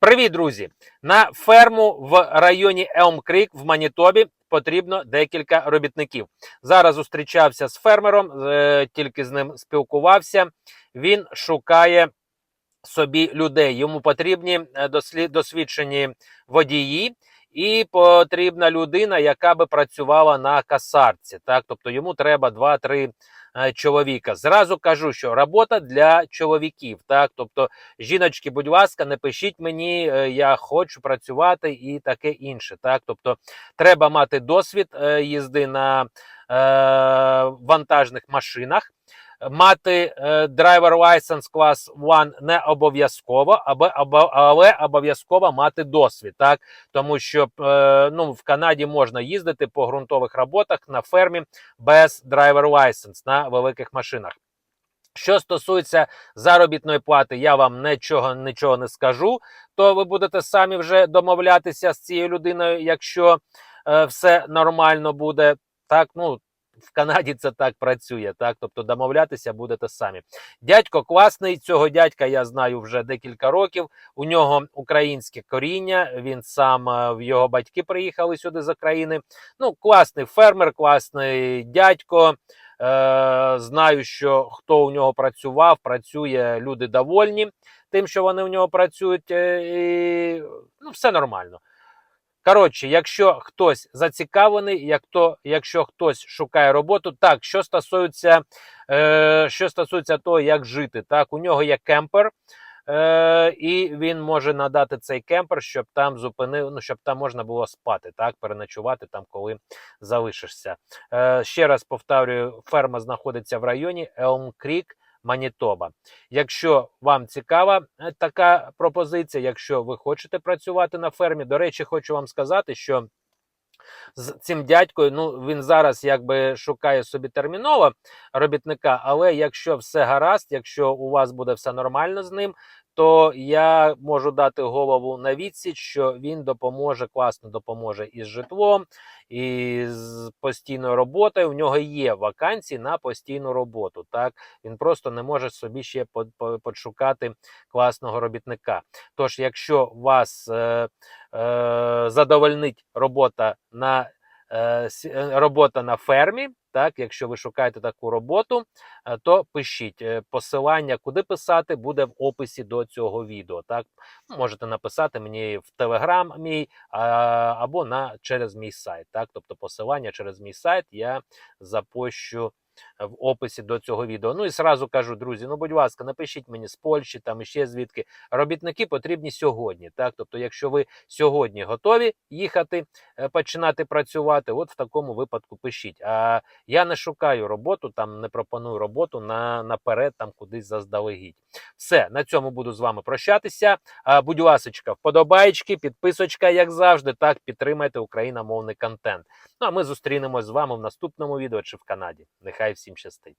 Привіт, друзі! На ферму в районі Елм Крік в Манітобі потрібно декілька робітників. Зараз зустрічався з фермером, е, тільки з ним спілкувався. Він шукає собі людей. Йому потрібні е, досвідчені водії. І потрібна людина, яка би працювала на касарці. Так, тобто йому треба 2-3 е, чоловіка. Зразу кажу, що робота для чоловіків. Так, тобто, жіночки, будь ласка, не пишіть мені, е, я хочу працювати і таке інше. Так, тобто, треба мати досвід е, їзди на е, вантажних машинах. Мати е, driver license клас 1 не обов'язково, але обов'язково мати досвід, так тому що е, ну, в Канаді можна їздити по ґрунтових роботах на фермі без driver license на великих машинах. Що стосується заробітної плати, я вам нічого, нічого не скажу. То ви будете самі вже домовлятися з цією людиною, якщо е, все нормально буде. Так, ну в Канаді це так працює. Так, тобто домовлятися будете самі. Дядько класний. Цього дядька я знаю вже декілька років. У нього українське коріння. Він сам е, в його батьки приїхали сюди з країни. Ну, класний фермер, класний дядько. Е, знаю, що хто у нього працював, працює, люди довольні тим, що вони у нього працюють. е, І, ну, все нормально. Коротше, якщо хтось зацікавлений, як то, якщо хтось шукає роботу, так що стосується, е, що стосується того, як жити, так у нього є кемпер, е, і він може надати цей кемпер, щоб там зупинив, ну щоб там можна було спати, так переночувати там, коли залишишся. Е, ще раз повторюю, ферма знаходиться в районі Елм Крік. Манітоба. Якщо вам цікава е, така пропозиція, якщо ви хочете працювати на фермі, до речі, хочу вам сказати, що з цим дядькою, ну він зараз якби шукає собі терміново робітника, але якщо все гаразд, якщо у вас буде все нормально з ним, то я можу дати голову на відсіч, що він допоможе, класно допоможе із житлом, і з постійною роботою. У нього є вакансії на постійну роботу. Так він просто не може собі ще по- по- подшукати класного робітника. Тож, якщо вас е, е, задовольнить робота на робота на фермі, так, якщо ви шукаєте таку роботу, е, то пишіть Е, посилання, куди писати, буде в описі до цього відео. Так, можете написати мені в Телеграм мій або на через мій сайт. Так, тобто посилання через мій сайт я запощу в описі до цього відео. Ну і сразу кажу, друзі, ну будь ласка, напишіть мені з Польщі, там іще звідки. Робітники потрібні сьогодні. Так, тобто, якщо ви сьогодні готові їхати, е, починати працювати, от в такому випадку пишіть. А я не шукаю роботу, там не пропоную роботу на наперед, там кудись заздалегідь. Все, на цьому буду з вами прощатися. Будь ласочка, вподобайки, підписочка, як завжди, так підтримайте україномовний контент. Ну а ми зустрінемось з вами в наступному відео чи в Канаді. Нехай всім щастить.